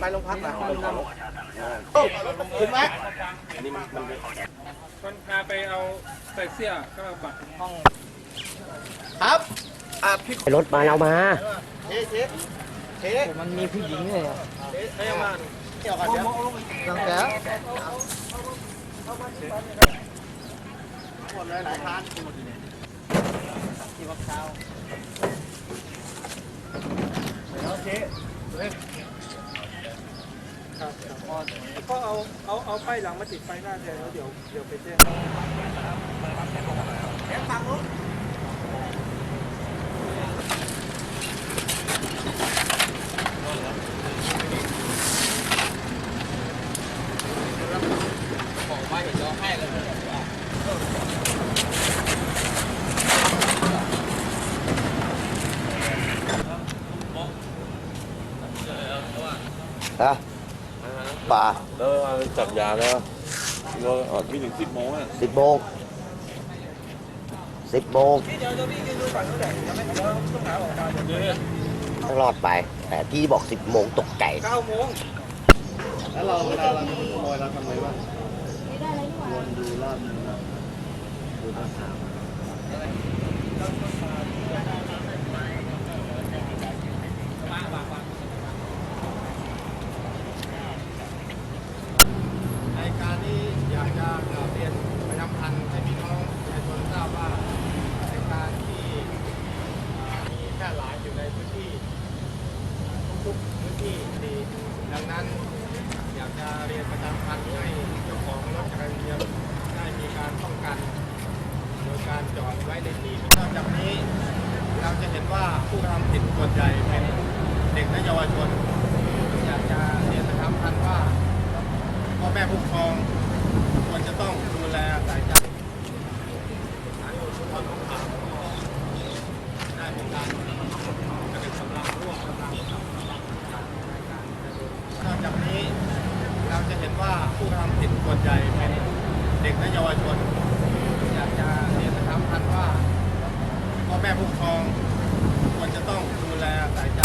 ไปโรงพักนะเห็นไหมคนพาไปเอาใส่เสื้อก็มาปักห้อง ครับอะพี่รถมาเรามาเช็คเช็คเช็คมันมีผู้หญิงเลยอะเช็คให้มาเกี่ยวกันเดี๋ยวนังแก้วหมดเลยหลายพันก็เอาเอาเอาป้ายหลังมาติดไฟหน้าแทนแล้วเดี๋ยวเดี๋ยวไปแจ้งฮะ ป่าแล้วจับยาแล้วเราออกที่ถึงสิบโมงอะสิบโมงสิบโมงต้องรอดไป แต่พี่บอกสิบโมงตกใจเก้าโมงแล้วเราเวลาเราขโมยเราทำไงบ้างวนดูรอบนึงนะดูภาษา ในการที่อยากจะกราบเรียนประชาสัมพันธ์ให้พี่น้องประชาชนทราบว่าในการที่มีแพร่หลายอยู่ในพื้นที่ทุกๆพื้นที่ดีดังนั้นอยากจะเรียนประชาสัม พันให้เจ้าของรถจักรยานยนต์ได้มีการป้องกัน โดยการจอดไว้ในที่นอกจากนี้ เราจะเห็นว่าผู้กระทำผิดส่วนใหญ่เป็นเด็กและเยาวชนอยากจะเรียนประครับท่านว่าพ่อแม่ผู้ปกครองควรจะต้องดูแลใส่ใจสารอุทธรณ์ของศาลก็ได้มีการกระดึกกำลังร่วมกำลังกับกำลังการในการดำเนินนอกจากนี้เราจะเห็นว่าผู้กระทำผิดส่วนใหญ่เป็นเด็ก และเยาวชนอยากจะเรียนประชาสัมพันว่าพ่อแม่ผู้ปกครองควรจะต้องดูแลใส่ใจ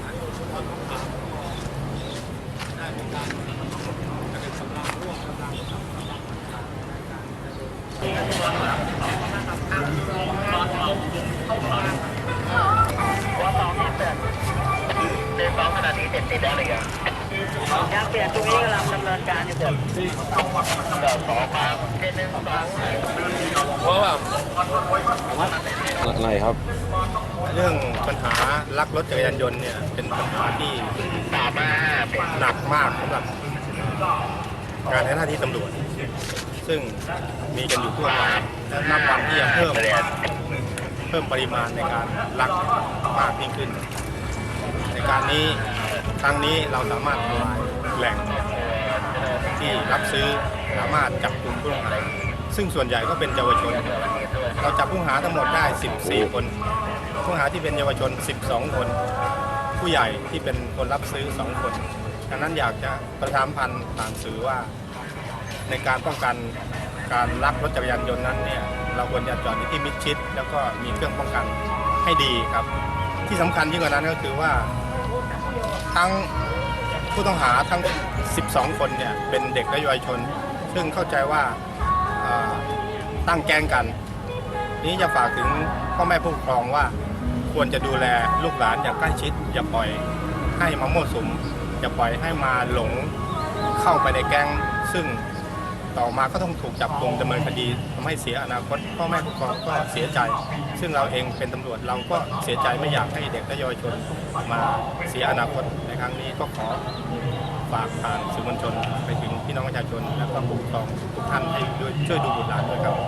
สารอุทธรณ์ของศาลได้มีการกระดึกกำลังร่วมกำลังกับกำลังการในการดำเนิ นยังเปลี่ยนตรงนี้กำลังดำเนินการอยู่เดี๋ยวอะไรครับ เรื่องปัญหาลักรถจักรยานยนต์เนี่ยเป็นปัญหาที่หนักมากสำหรับการในหน้าที่ตำรวจ ซึ่งมีกันอยู่ทั่วไปและนับวันที่จะเพิ่มเพิ่มปริมาณในการลักมากยิ่งขึ้น ในการนี้ ครั้งนี้เราสามารถทำลายแหล่งที่รับซื้อสามารถจับกลุ่มผู้ต้องหาซึ่งส่วนใหญ่ก็เป็นเยาวชน เราจับผู้หาทั้งหมดได้ 14 คนผู้หาที่เป็นเยาวชน 12 คน ผู้ใหญ่ที่เป็นคนรับซื้อ 2 คนดังนั้นอยากจะประชาสัมพันธ์ผ่านสื่อว่า ในการป้องกันการลักรถจักรยานยนต์นั้นเนี่ยเราควรจะจอดในที่มิดชิด แล้วก็มีเครื่องป้องกันให้ดีครับ ที่สำคัญยิ่งกว่านั้นก็คือว่า ทั้งผู้ต้องหาทั้ง 12 คนเนี่ยเป็นเด็กและเยาวชน ซึ่งเข้าใจว่าตั้งแก๊งกัน นี้จะฝากถึงพ่อแม่ผู้ปกครองว่าควรจะดูแลลูกหลานอย่างใกล้ชิด อย่าปล่อยให้มามั่สุมอย่าปล่อยให้มาหลงเข้าไปในแก๊งซึ่ง ต่อมาก็ต้องถูกจับกลุ่มดำเนินคดีทำให้เสียอนาคตพ่อแม่ผู้ปกครองก็เสียใจ ซึ่งเราเองเป็นตำรวจเราก็เสียใจไม่อยากให้เด็กและเยาวชนมาเสียอนาคตในครั้งนี้ก็ขอฝากผ่านสื่อมวลชนไปถึงพี่น้องประชาชนและก็ผู้ปกครองทุกท่านให้ด้วยช่วยดูบุตรหลานด้วยครับ